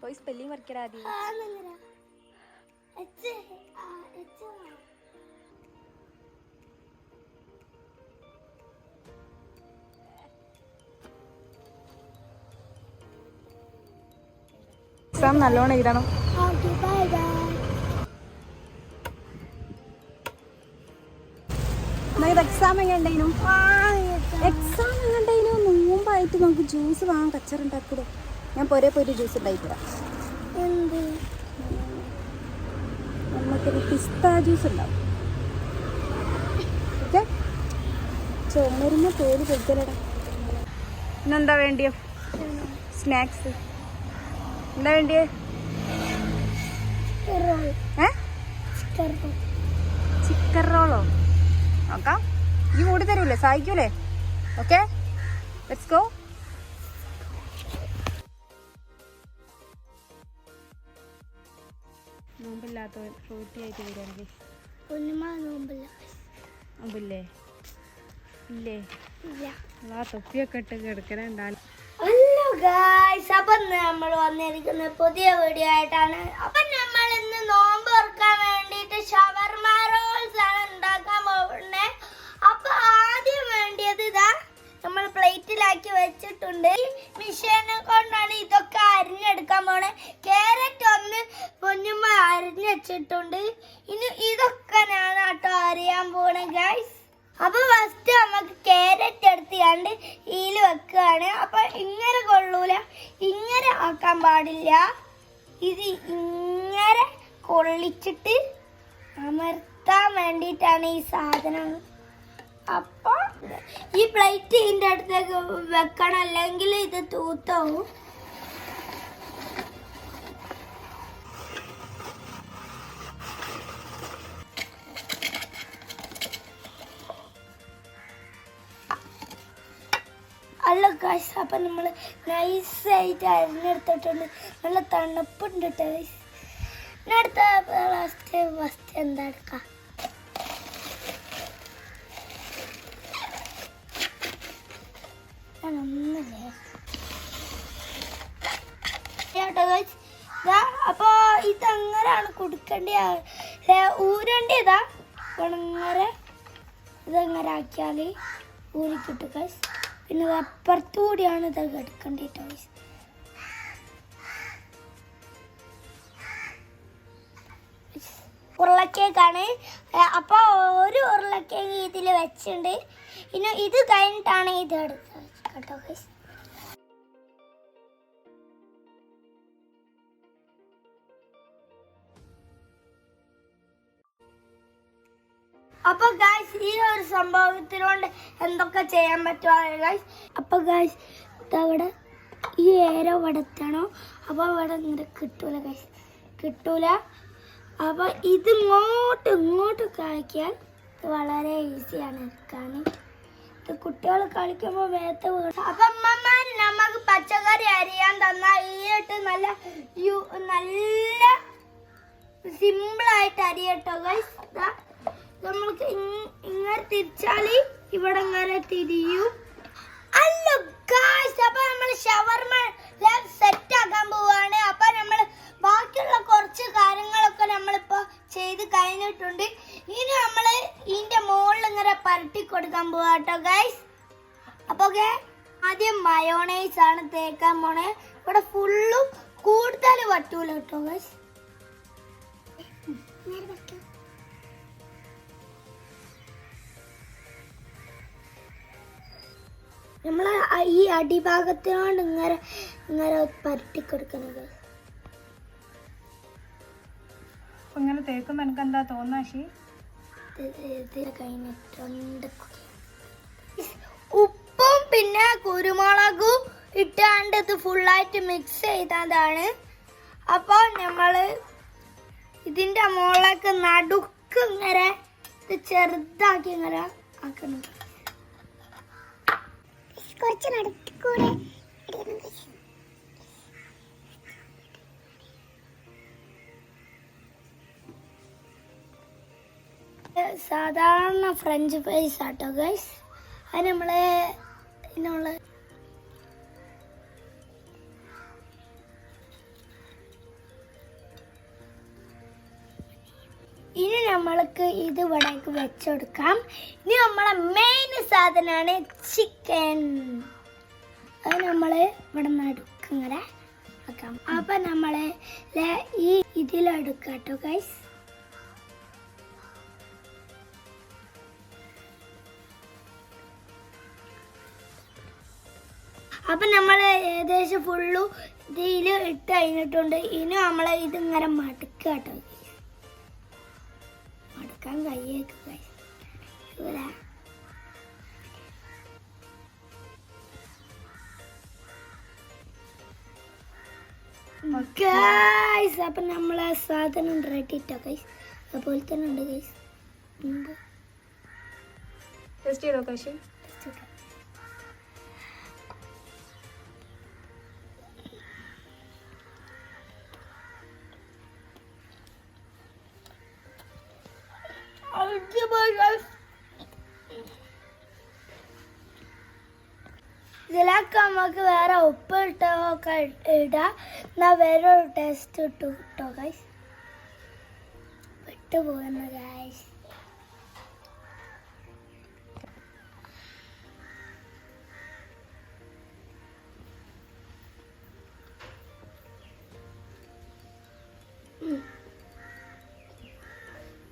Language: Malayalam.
പോയി സ്പെല്ലിംഗ് വരയ്ക്കടാ ആദ്യം എക്സാം നല്ലോണം എഴുതണം. എക്സാം എങ്ങനെയുണ്ടായിരുന്നു എക്സാം എങ്ങനെയുണ്ടായിരുന്നു നോമ്പായിട്ട് നമുക്ക് ജ്യൂസ് വാങ്ങാൻ കച്ചറുണ്ടാക്കൂടെ ഞാൻ പോരെ പോയിട്ട് ജ്യൂസ് ഉണ്ടാക്കി തരാം എന്ത്? നമുക്കൊരു പിസ്ത ജ്യൂസ് ഉണ്ടാവും. ഓക്കെ? ചുമരുന്ന പേര് കൊടുക്കലടാ ഇന്നെന്താ വേണ്ടിയോ? സ്നാക്സ്. എന്താ വേണ്ടിയേ? ചിക്കൻ റോളോ? നോക്കാം. ഈ കൂടി തരൂലേ? സഹായിക്കൂലേ? ഓക്കെ? ലെറ്റ്സ് ഗോ നോമ്പില്ലാത്ത ഫ്രൂട്ടി ആയിട്ട് വരികയാണെങ്കിൽ? പൊന്നുമാ നോമ്പില്ല. നോമ്പില്ലേ? ഇല്ലേ? ആ തൊപ്പിയൊക്കെ ഇട്ട് കിടക്കണുണ്ടാലും ഹലോ ഗായ്സ് അപ്പൊ നമ്മൾ വന്നിരിക്കുന്ന പുതിയ വീഡിയോ ആയിട്ടാണ്. അപ്പൊ നമ്മൾ ഇന്ന് നോമ്പ് തുറക്കാൻ വേണ്ടിയിട്ട് ഷവർമ റോൾസ് ആണ് ഉണ്ടാക്കാൻ പോകുന്നത് അപ്പൊ ആദ്യം വേണ്ടിയത് ഇതാ നമ്മൾ പ്ലേറ്റിലാക്കി വെച്ചിട്ടുണ്ട്. ഈ മിഷീനെ കൊണ്ടാണ് ഇതൊക്കെ അരിഞ്ഞെടുക്കാൻ പോണേ. ക്യാരറ്റ് ഒന്ന് അരിഞ്ഞ് വെച്ചിട്ടുണ്ട്. ഇനി ഇതൊക്കെ ഞാൻ കേട്ടോ അറിയാൻ പോണ ഗൈസ് അപ്പൊ ഫസ്റ്റ് നമുക്ക് ക്യാരറ്റ് എടുത്തിയാണ്ട് ഈൽ വെക്കുകയാണ്. അപ്പൊ ഇങ്ങനെ കൊള്ളൂല. ഇങ്ങനെ ആക്കാൻ പാടില്ല. ഇത് ഇങ്ങനെ കൊള്ളിച്ചിട്ട് അമർത്താൻ വേണ്ടിയിട്ടാണ് ഈ സാധനം. അപ്പൊ ഈ പ്ലേറ്റ് ഇതിന്റെ അടുത്തേക്ക് വെക്കണം. അല്ലെങ്കിൽ ഇത് തൂത്താവും. ഗൈസ് അപ്പൊ നമ്മൾ നൈസായിട്ട് അരിഞ്ഞെടുത്തിട്ടുണ്ട്. നല്ല തണുപ്പുണ്ട് കേട്ടോ അടുത്ത ലാസ്റ്റ് ഫസ്റ്റ് എന്താ എടുക്കാം ഒന്നുമില്ലേ? കേട്ടോ ഗൈസ് ഇതാ കൊടുക്കേണ്ട ഊരേണ്ടതാ? ഇതങ്ങനെ? ആക്കിയാൽ ഊരിക്കിട്ടു ഗൈസ് പിന്നെ അപ്പുറത്തുകൂടിയാണ് അപ്പുറത്തു കൂടിയാണ് ഇത് എടുക്കേണ്ടത് ടോയ്സ് ഉരുളക്കേക്കാണ്. അപ്പോൾ ഒരു ഉരുളക്കേക്ക് ഇതിൽ വെച്ചിട്ടുണ്ട് ഇനി ഇത് കഴിഞ്ഞിട്ടാണ് ഇത് എടുത്തത് കേട്ടോ അപ്പൊ ഗായ്സ് ഈ ഒരു സംഭവത്തിനോണ്ട് എന്തൊക്കെ ചെയ്യാൻ പറ്റുവാണ് ഗായ്സ് അപ്പൊ ഗായ്സ് ഇതവിടെ ഈ ഏരോ വടത്തണോ? അപ്പോൾ അപ്പൊ അവിടെ ഇങ്ങനെ കിട്ടൂല ഗായ്സ് കിട്ടൂല. അപ്പൊ ഇത് ഇങ്ങോട്ട് കളിക്കാൻ വളരെ ഈസിയാണ് എടുക്കാൻ ഇത് കുട്ടികൾ കളിക്കുമ്പോൾ വേത്ത് വീണ് അപ്പൊ അമ്മമാർ നമുക്ക് പച്ചക്കറി അരിയാൻ തന്നാൽ ഈയിട്ട് നല്ല യു- നല്ല സിമ്പിൾ ആയിട്ട് അരിയട്ടോ ഗൈസ് നമ്മൾക്ക് ഇങ്- ഇങ്ങനെ തിരിച്ചാൽ ഇവിടെ ഇങ്ങനെ തിരിയും. അല്ല ഗായ്സ് അപ്പൊ നമ്മൾ ഷവർമ സെറ്റ് ആക്കാൻ പോവാണ്. അപ്പൊ നമ്മൾ ബാക്കിയുള്ള കുറച്ച് കാര്യങ്ങളൊക്കെ നമ്മളിപ്പോ ചെയ്ത് കഴിഞ്ഞിട്ടുണ്ട്. ഇനി നമ്മൾ ഇതിന്റെ മുകളിൽ ഇങ്ങനെ പരട്ടി കൊടുക്കാൻ പോവാ കേട്ടോ ഗൈസ് അപ്പൊ ആദ്യം മയോണൈസ് ആണ് തേക്കാൻ പോണേ. ഇവിടെ ഫുള്ളും കൂടുതൽ വട്ടൂല കേട്ടോ ഗൈസ് നമ്മൾ ഈ അടിഭാഗത്തിനോട് ഇങ്ങനെ ഇങ്ങനെ പരട്ടി കൊടുക്കുന്നത് അപ്പൊ ഇങ്ങനെ തേക്കുമ്പോ എനിക്ക് എന്താ തോന്നാശി കഴിഞ്ഞിട്ടുണ്ട്. ഉപ്പും പിന്നെ കുരുമുളകും ഇട്ടാണ്ട് ഇത് ഫുള്ളായിട്ട് മിക്സ് ചെയ്തതാണ്. അപ്പോൾ നമ്മൾ ഇതിന്റെ മുകളിലേക്ക് നടുക്ക് ഇങ്ങനെ ഇത് ചെറുതാക്കി ഇങ്ങനെ ആക്കണം കുറച്ച് നടുക്കൂടെ സാധാരണ ഫ്രഞ്ച് ഫ്രൈസ് ആട്ടോ ഗൈസ് അത് നമ്മൾ നമ്മൾ നമ്മൾക്ക് ഇത് ഇവിടേക്ക് വെച്ചെടുക്കാം. ഇനി നമ്മളെ മെയിൻ സാധനമാണ് ചിക്കൻ അത് നമ്മൾ ഇവിടെ നിന്ന് ഇങ്ങനെ വെക്കാം. അപ്പൊ നമ്മൾ ഈ ഇതിലെടുക്കാം കേട്ടോ ഗൈസ് അപ്പൊ നമ്മൾ ഏകദേശം ഫുള്ളു ഇതിൽ ഇട്ട് കഴിഞ്ഞിട്ടുണ്ട്. ഇനി നമ്മളെ ഇതിങ്ങനെ മടുക്കുക കേട്ടോ കയ്യേക്ക് guys. ഇവിടെ ഗൈസ് അപ്പൊ നമ്മളെ സാധനം റെഡി ഇട്ടോ ഗൈസ് അതുപോലെ തന്നെ ഉണ്ട് ഗൈസ് ടെസ്റ്റ് ചെയ്തോ കാശ്? ഇതിലൊക്കെ നമുക്ക് വേറെ ഉപ്പ് ഇട്ടോ ഒക്കെ ഇടാം. എന്നാ വേറെ ഒരു ടേസ്റ്റ് ഇട്ടു കിട്ടോ ഗൈസ് വിട്ടുപോകുന്ന ഗൈസ്